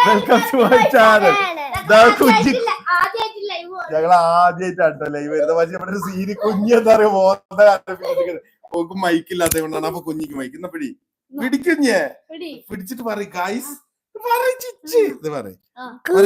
Welcome to my channel കുഞ്ഞി ഞങ്ങൾ ആദ്യമായിട്ടാട്ടോ live വരുന്നത് പക്ഷെ ഇവിടെ ഒരു സീരി കുഞ്ഞി എന്താ ഓക്ക് മൈക്കില്ലാത്ത കൊണ്ടാണ്. അപ്പൊ കുഞ്ഞിക്ക് മൈക്ക് എന്നാ പിടി? പിടിക്കുഞ്ഞേ പിടിച്ചിട്ട് പറയും ഗായ്സ് ഇത് പറയും. ആ.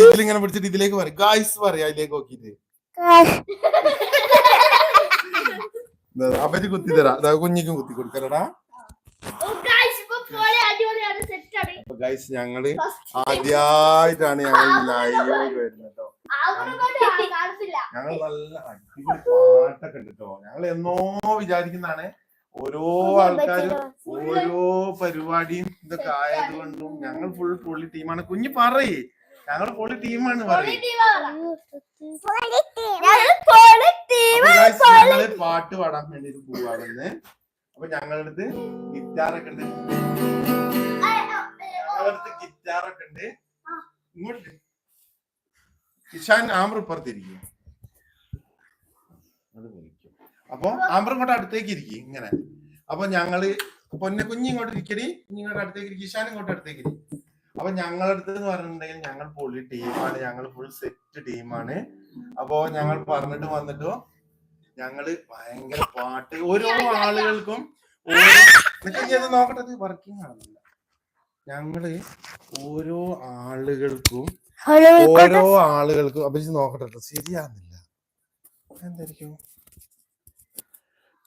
ഇതിലിങ്ങനെ പിടിച്ചിട്ട് ഇതിലേക്ക് പറയും. ഗായ്സ് പറയും അതിലേക്ക് നോക്കിട്ട് അവർ കുത്തി തരാം. കുഞ്ഞിക്കും കുത്തി കൊടുക്കലടാ ഗായ്സ് ഞങ്ങൾ ആദ്യമായിട്ടാണ് ഞങ്ങൾ ലൈവ് വരുന്നത്. ഞങ്ങൾ നല്ല അടിപൊളി പാട്ടൊക്കെ ഉണ്ട് കേട്ടോ ഞങ്ങൾ എന്നോ വിചാരിക്കുന്നതാണ് ഓരോ ആൾക്കാരും ഓരോ പരിപാടിയും ഇതൊക്കെ ആയത് കൊണ്ടും ഞങ്ങൾ ഫുൾ പൊളി ടീമാണ് കുഞ്ഞു പറയേ. ഞങ്ങൾ പൊളി ടീമാണ് പറയും. ഞങ്ങൾ പാട്ട് പാടാൻ വേണ്ടി പോവാണെന്ന് അപ്പൊ ഞങ്ങളുടെ അടുത്ത് ഗിറ്റാറൊക്കെ ഉണ്ട് അടുത്ത് ഗിറ്റാറൊക്കെ ഉണ്ട്. ഇങ്ങോട്ട്. കിഷാൻ ആമർ ഇപ്പുറത്തിരിക്കും അത് വിളിക്കും. അപ്പൊ ആമർ ഇങ്ങോട്ട് അടുത്തേക്ക് ഇരിക്കും ഇങ്ങനെ. അപ്പൊ ഞങ്ങൾ പൊന്നെ കുഞ്ഞി ഇങ്ങോട്ട് ഇരിക്കടി കുഞ്ഞിങ്ങോട്ട് അടുത്തേക്ക് ഇരിക്കും കിഷാൻ ഇങ്ങോട്ട് അടുത്തേക്ക് ഇരിക്കും. അപ്പൊ ഞങ്ങളുടെ അടുത്ത് എന്ന് പറഞ്ഞിട്ടുണ്ടെങ്കിൽ ഞങ്ങൾ പൊളി ടീമാണ് ഞങ്ങൾ ഫുൾ സെറ്റ് ടീമാണ് അപ്പോ ഞങ്ങൾ പറഞ്ഞിട്ട് വന്നിട്ടോ ഞങ്ങൾ ഭയങ്കര പാട്ട്. ഓരോ ആളുകൾക്കും ഓരോ നോക്കട്ടെ വർക്കിംഗ് ആണെന്നില്ല ഞങ്ങൾ ഓരോ ആളുകൾക്കും ഓരോ ആളുകൾക്കും ഇത് നോക്കട്ടെ ട്ടോ, ശരിയാകുന്നില്ല എന്തായിരിക്കും?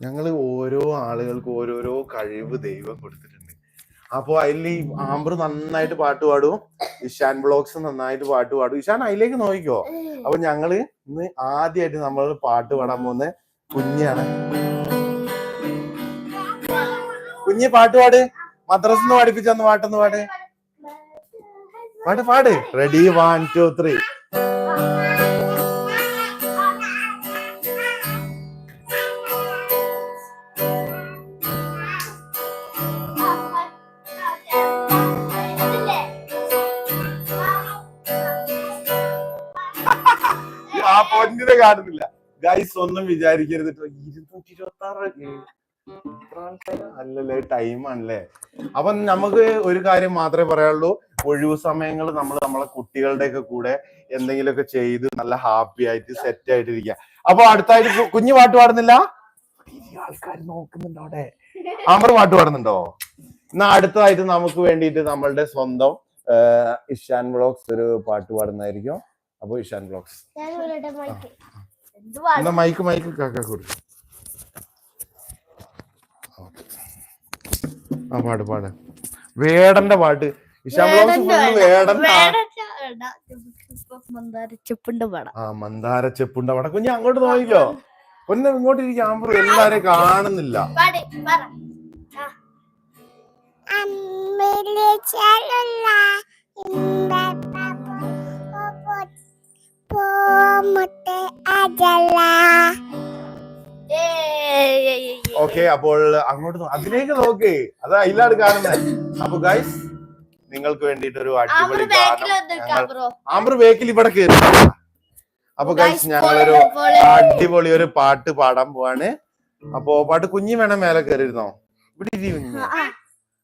ഞങ്ങൾ ഓരോ ആളുകൾക്കും ഓരോരോ കഴിവ് ദൈവം കൊടുത്തിട്ടുണ്ട്. അപ്പൊ അതിൽ ഈ ആംബർ നന്നായിട്ട് പാട്ട് പാടും. ഇഷാൻ ബ്ലോഗ്സ് നന്നായിട്ട് പാട്ട് പാടും. ഇഷാൻ അതിലേക്ക് നോക്കിക്കോ. അപ്പൊ ഞങ്ങൾ ഇന്ന് ആദ്യമായിട്ട് നമ്മൾ പാട്ട് പാടാൻ പോകുന്ന കുഞ്ഞാണ് കുഞ്ഞ് പാട്ട് പാട്. മദ്രസിന്ന് പഠിപ്പിച്ചന്ന് പാട്ടൊന്ന് പാട്. പാട്ട് പാട്. റെഡി വൺ ടു ത്രീ ആ പൊന്നിനെ കാണുന്നില്ല. ഗൈസ് ഒന്നും വിചാരിക്കരുത്. ഇരുന്നൂറ്റി ഇരുപത്തി ആറ് അല്ലല്ലേ ടൈം ആണല്ലേ? അപ്പൊ നമുക്ക് ഒരു കാര്യം മാത്രമേ പറയാനുള്ളൂ. ഒഴിവു സമയങ്ങൾ നമ്മൾ നമ്മളെ കുട്ടികളുടെ ഒക്കെ കൂടെ എന്തെങ്കിലുമൊക്കെ ചെയ്ത് നല്ല ഹാപ്പി ആയിട്ട് സെറ്റ് ആയിട്ട് ഇരിക്കുക അപ്പൊ അടുത്തായിട്ട് കുഞ്ഞു പാട്ട് പാടുന്നില്ല? ആൾക്കാർ നോക്കുന്നുണ്ടോ അവിടെ. അമർ പാട്ട് പാടുന്നുണ്ടോ? എന്നാ അടുത്തതായിട്ട് നമുക്ക് വേണ്ടിയിട്ട് നമ്മളുടെ സ്വന്തം ഇഷാൻ ബ്ലോഗ്സ് ഒരു പാട്ട് പാടുന്നതായിരിക്കും. അപ്പൊ ഇഷാൻ ബ്ലോഗ്സ് എന്നാ മൈക്ക് മൈക്ക് കാക്ക കൊടുക്കും. ആ പാട് പാട്. വേടന്റെ പാട്ട്. മന്ദാര ചെപ്പുണ്ട പാട കുഞ്ഞ് അങ്ങോട്ട് നോക്കിക്കോ പൊന്നെ ഇങ്ങോട്ട് ഇരിക്കും ആമ്പർ എല്ലാരെയും കാണുന്നില്ല. അജല ഓക്കെ അപ്പോൾ അങ്ങോട്ട് അതിലേക്ക് നോക്ക്. അതാ ഇല്ലാണ്ട് കാണുന്നത് അപ്പൊ ഗൈസ് നിങ്ങൾക്ക് വേണ്ടിട്ട് ഒരു അടിപൊളി ആമ്പ്ര ആമ്പർ വേക്കിൽ ഇവിടെ കയറി അപ്പൊ ഗൈസ് ഞങ്ങളൊരു അടിപൊളി ഒരു പാട്ട് പാടാൻ പോവാണ്. അപ്പൊ പാട്ട് കുഞ്ഞി വേണം മേലെ കയറിയിരുന്നോ ഇവിടെ ഇരി കുഞ്ഞി.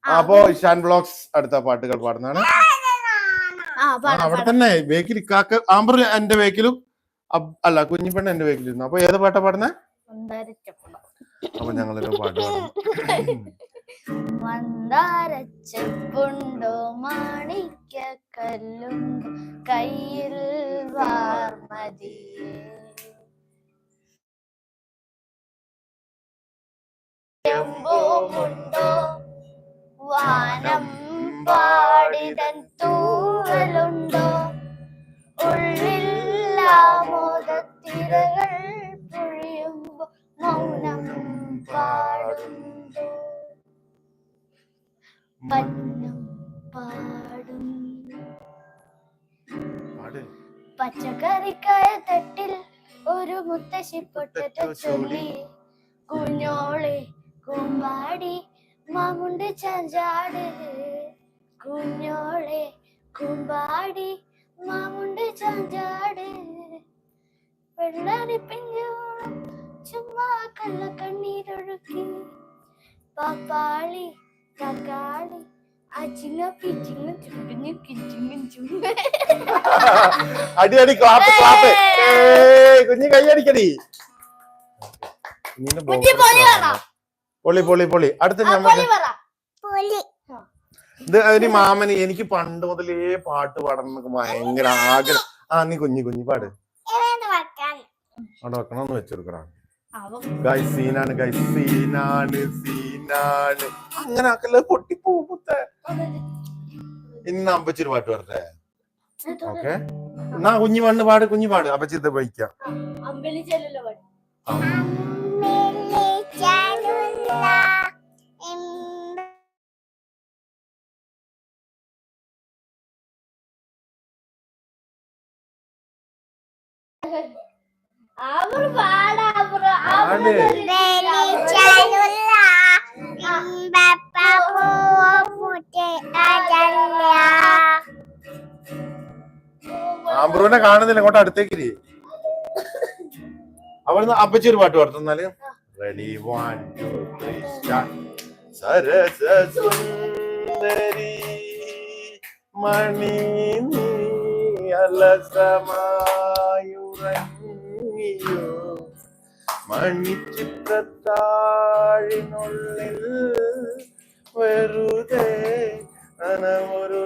അപ്പോ ഇഷാൻ ബ്ലോഗ്സ് അടുത്ത പാട്ടുകൾ പാടുന്നതാണ്. അവിടെ തന്നെ വേക്കിൽ കാക്ക ആമ്പർ എന്റെ വേക്കിലും അല്ല കുഞ്ഞിപ്പെണ്ണ എന്റെ വേക്കിലിരുന്നു അപ്പൊ ഏത് പാട്ടാ പാടുന്നേ? അപ്പൊ ഞങ്ങളൊരു പാട്ട് പാടും മന്ദാരച്ചെപ്പുണ്ടോ? മാണിക്ക കല്ലുണ്ടോ കയ്യിൽ വാർമതിയേ. ചെമ്പുമുണ്ടോ വാനം പച്ചക്കറിക്കായ തട്ടിൽ ഒരു മുത്തശ്ശി പൊട്ടറ്റ ചൊല്ലി. കുഞ്ഞോളെ കുമ്പാടി മാമുണ്ട് ചാഞ്ചാട്. കുഞ്ഞോളെ കുമ്പാടി മാമുണ്ട് ചാഞ്ചാട്. വെള്ളരി പിഞ്ഞോളം ചുമ്മാ കള്ള കണ്ണീരൊഴുക്കി പപ്പാളി തക്കാളി അച്ചിങ്ങ പിച്ചിങ്ങ ചുരുങ്ങിഞ്ഞ കിച്ചിങ്ങ ചുങ്ങ അടി അടി ക്ലാപ്പ് ക്ലാപ്പ് കുഞ്ഞു കൈ കൈയടിക്കടി boxer പൊളി. പൊളി പൊളി പൊളി അടുത്ത ഇത് ഒരു മാമന് എനിക്ക് പണ്ട് മുതലേ പാട്ട് പാടണം എന്നൊക്കെ ഭയങ്കര ആഗ്രഹം. ആ നീ കുഞ്ഞു കുഞ്ഞു പാട്. അവിടെ വെക്കണം വെക്കണമെന്ന് വെച്ചെടുക്കണം ഗൈസീനാണ് ഗൈ സീനാണ് സീനാണ് അങ്ങനെ ആക്കല്ലേ പൊട്ടിപ്പോകുത്തെ ഇന്ന് അമ്പച്ചിര് പാട്ട് വരട്ടെ? ഓക്കെ. എന്നാ കുഞ്ഞു പാണ് പാട് കുഞ്ഞു പാട്. അപ്പച്ചിത്തെ വഹിക്കാം. അവർ പാടാ. അവർ ആംബ്രൂനെ കാണുന്നില്ല ഇങ്ങോട്ട് അടുത്തേക്ക്. അവിടുന്ന് അപ്പച്ചി ഒരു പാട്ട് പാടുന്നാൽ റെഡി വൺ ടു ത്രീ മണി അലസമായുറങ്ങിയോ? മണിച്ചിത്രത്താഴിനുള്ളിൽ വെറുതെ അനമൊരു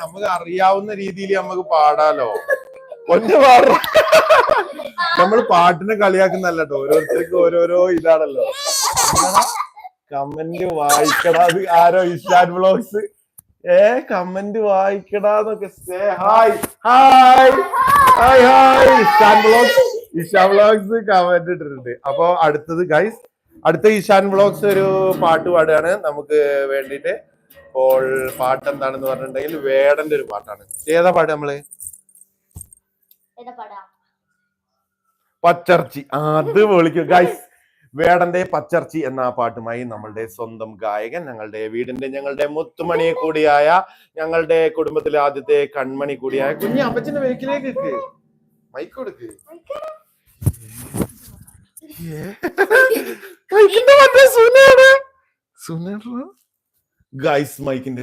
നമുക്ക് അറിയാവുന്ന രീതിയിൽ നമുക്ക് പാടാലോ ഒന്ന് പാട നമ്മൾ പാട്ടിനെ കളിയാക്കുന്നല്ല ഓരോരുത്തർക്കും ഓരോരോ ഇതാണല്ലോ കമന്റ് വായിക്കടാ അത് ആരോ ഇഷാൻ വ്ളോഗ്സ് ഏ comment വായിക്കടാന്നൊക്കെ hi hi hi hi Ishan blog Ishan blogs comment ഇട്ടിട്ടുണ്ട്. അപ്പൊ അടുത്തത് ഗൈസ് അടുത്ത ഇഷാൻ ബ്ലോഗ്സ് ഒരു പാട്ട് പാടുകയാണ്. നമുക്ക് വേണ്ടിയിട്ട് അപ്പോൾ പാട്ട് എന്താണെന്ന് പറഞ്ഞിട്ടുണ്ടെങ്കിൽ വേടന്റെ ഒരു പാട്ടാണ്. ഏതാ പാട്ട് നമ്മൾ? പച്ചർച്ചി. അത് വിളിക്കും. ഗൈസ് വേടന്റെ പച്ചർച്ചി എന്ന ആ പാട്ടുമായി നമ്മളുടെ സ്വന്തം ഗായകൻ ഞങ്ങളുടെ വീടിന്റെ ഞങ്ങളുടെ മുത്തുമണി കൂടിയായ ഞങ്ങളുടെ കുടുംബത്തിലെ ആദ്യത്തെ കൺമണി കൂടിയായ കുഞ്ഞു അപ്പച്ചന്റെ വെഹിക്കിലേക്ക് മൈക്കൊടുക്ക് മൈക്ക് കൊടുക്ക്? ഗൈസ് മൈക്കിന്റെ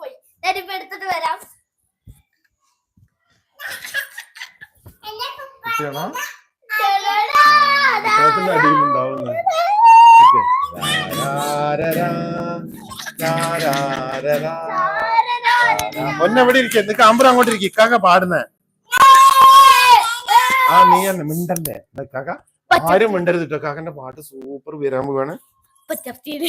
പോയി. ഞാനിപ്പോ എടുത്തിട്ട് വരാം. കുട്ടിയാണോ? പുസ്തകത്തിന്റെ അടിയിലുണ്ടാവുന്നു ഓക്കേ. രാരാരാ, രാരാരാരാ. പൊന്നെ എവിടെ ഇരിക്കുക എന്നിട്ട് അമ്പരം അങ്ങോട്ട് ഇരിക്ക. ഇക്കാക്ക പാടുന്നേ. ആ നീ തന്നെ മിണ്ടല്ലേ? കാക്ക. ആരും മിണ്ടരുത് കേട്ടോ കാക്കന്റെ പാട്ട് super പച്ചർച്ചയിൽ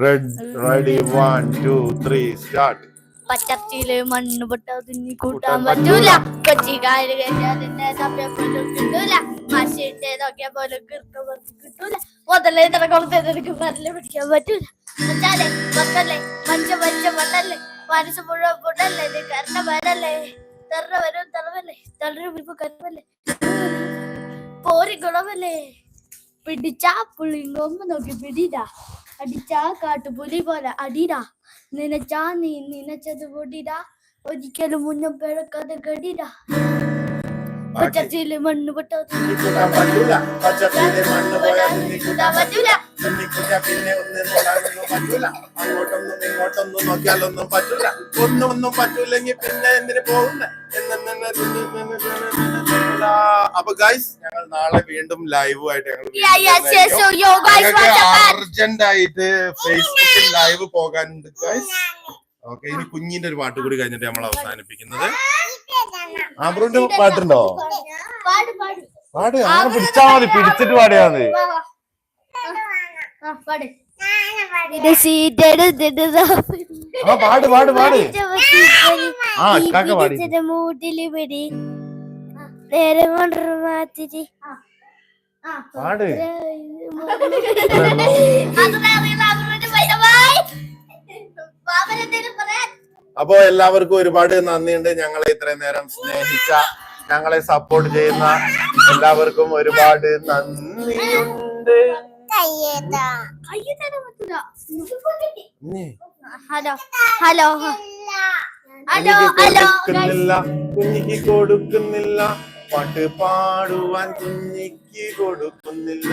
red ready one two three start പച്ചർച്ചയിൽ മണ്ണ് പൊട്ട തിന്നി കൂട്ടാൻ പറ്റൂല. കൊച്ചിക്കാര് കഴിഞ്ഞാലിന്റെ സമയം പോലും കിട്ടൂല. മഷിട്ട് നോക്കിയ പോലും കിട്ടു കിട്ടൂല. മുതലേ തിരക്കുളത്തെ നിനക്ക് മരൽ പിടിക്കാൻ പറ്റൂല. മച്ചാലേ മത്തല്ലേ മഞ്ച മഞ്ച മണ്ണല്ലേ? മനസ്സ് മുഴുവൻ പൊട്ടല്ലേ? നീ കരണ വരല്ലേ തെറ വരും തെറവല്ലേ തളരും ഇപ്പൊ കരുവല്ലേ? പോരി ഗുണമല്ലേ? പിടിച്ചാ പുളിങ്ങൊമ്പ് നോക്കി പിടിടാ. അടിച്ചാ കാട്ടുപുലി പോലെ അടിടാ. നിനച്ചാ നീ നിനച്ചത് പൊടിടാ. ഒരിക്കലും മുന്നും പിഴക്കാതെ കടിടാ പച്ചച്ചിൽ മണ്ണ് അങ്ങോട്ടൊന്നും ഇങ്ങോട്ടൊന്നും നോക്കിയാലൊന്നും പറ്റൂല. ഒന്നും ഒന്നും പറ്റൂലെങ്കിൽ പിന്നെ എന്തിനു പോകുന്ന? അപ്പൊ ഗൈസ് ഞങ്ങൾ നാളെ വീണ്ടും ലൈവ് ആയിട്ട് Yeah, yes, yes, so yo guys, what's up? Urgent ആയിട്ട് ഫേസ്ബുക്കിൽ ലൈവ് പോകാനുണ്ട് ഗൈസ് ഓക്കെ ഇനി കുഞ്ഞിന്റെ ഒരു പാട്ട് കൂടി കഴിഞ്ഞിട്ട് നമ്മൾ അവസാനിപ്പിക്കുന്നത്. ആബ്രൂന്റെ പാട്ടുണ്ടോ? പാട് പാട് പാട്. അങ്ങനെ പിടിച്ചാ മതി പിടിച്ചിട്ട് പാടിയാ മതി. ആ, പാട്. ആ പാട് പാട് പാട്. ആ കാക്ക പാടി. മൂട്ടിൽ പിടി. നേരെ കൊണ്ടൊരു പാട്. അപ്പോ എല്ലാവർക്കും ഒരുപാട് നന്ദിയുണ്ട്. ഞങ്ങളെ ഇത്രയും നേരം സ്നേഹിച്ച ഞങ്ങളെ സപ്പോർട്ട് ചെയ്യുന്ന എല്ലാവർക്കും ഒരുപാട് നന്ദിയുണ്ട്. Hello hello hello. ഹലോ കൊടുക്കുന്നില്ല. കുഞ്ഞിക്ക് കൊടുക്കുന്നില്ല. പാട്ട് പാടുവാൻ കുഞ്ഞിക്ക് കൊടുക്കുന്നില്ല.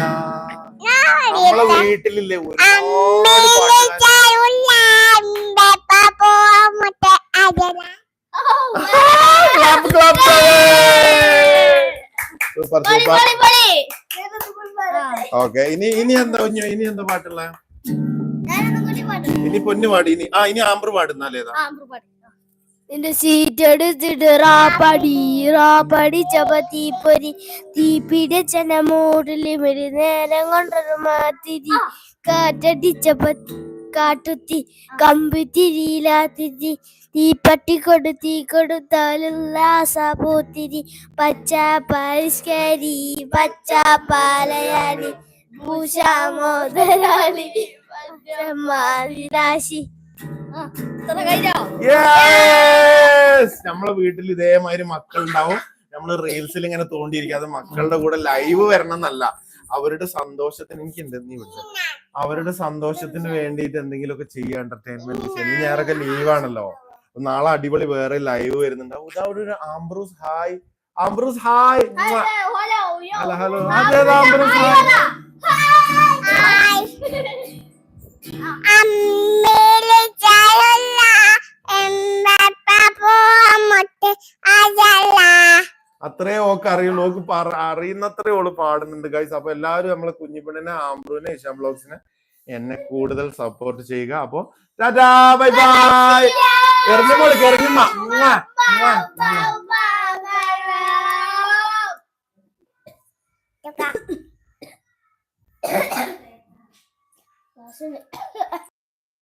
നമ്മളെ വീട്ടിലില്ലേ സൂപ്പർ സൂപ്പർ ഓക്കെ ഇനി ഇനി എന്താ കുഞ്ഞു ഇനി എന്താ പാട്ടുള്ള? കൂടി പാടും ഇനി പൊന്നു പാടി ഇനി ആ ഇനി ആമ്പർ പാടുന്നാലേതാ നിന്റെ സീറ്റ് എടുത്തിട്ട് റാപ്പടി റാപ്പടി ചപത്തി തീപ്പിടെ മൂടിൽ ഒരു നേരം കൊണ്ടൊരു മാതിരി. കാറ്റടിച്ചപ്പ കാട്ടുത്തി കമ്പിത്തിരിയിലാത്തിരി തീ പട്ടി കൊടുത്തി കൊടുത്താലുള്ള പൂത്തിരി. പച്ച പരിഷ്കരി പച്ച പാലയാണി. പൂശാമോദരാളി മോദരാളി രാശി. കഴിഞ്ഞോ യെസ് നമ്മളെ വീട്ടിൽ ഇതേമാതിരി മക്കൾ ഉണ്ടാവും നമ്മൾ റീൽസിൽ ഇങ്ങനെ തോണ്ടിയിരിക്കാതെ മക്കളുടെ കൂടെ ലൈവ് വരണം എന്നല്ല അവരുടെ സന്തോഷത്തിന് എനിക്ക് എന്തെന്ന് നീ വിളിച്ചത് അവരുടെ സന്തോഷത്തിന് വേണ്ടിയിട്ട് എന്തെങ്കിലുമൊക്കെ ചെയ്യുക എന്റർടൈൻമെന്റ് ശനി ഞായറൊക്കെ ലീവാണല്ലോ നാളെ അടിപൊളി വേറെ ലൈവ് വരുന്നുണ്ടാവും. അവിടെ ഒരു Ambrose hi. Ambrose hi. Hello hello. Ambrose hi. അത്രേ ഓക്ക് അറിയുള്ളൂ. ഓക്ക് അറിയുന്നത്രേ ഓൾ പാടുന്നുണ്ട് ഗൈസ് അപ്പൊ എല്ലാവരും നമ്മളെ കുഞ്ഞിപ്പെണ്ണിനെ ആംബ്രൂനെ ഇഷാം ബ്ലോഗ്സിനെ എന്നെ കൂടുതൽ സപ്പോർട്ട് ചെയ്യുക. അപ്പൊ ടാറ്റാ ബൈ ബൈ എറിഞ്ഞുമ്മ Tuka.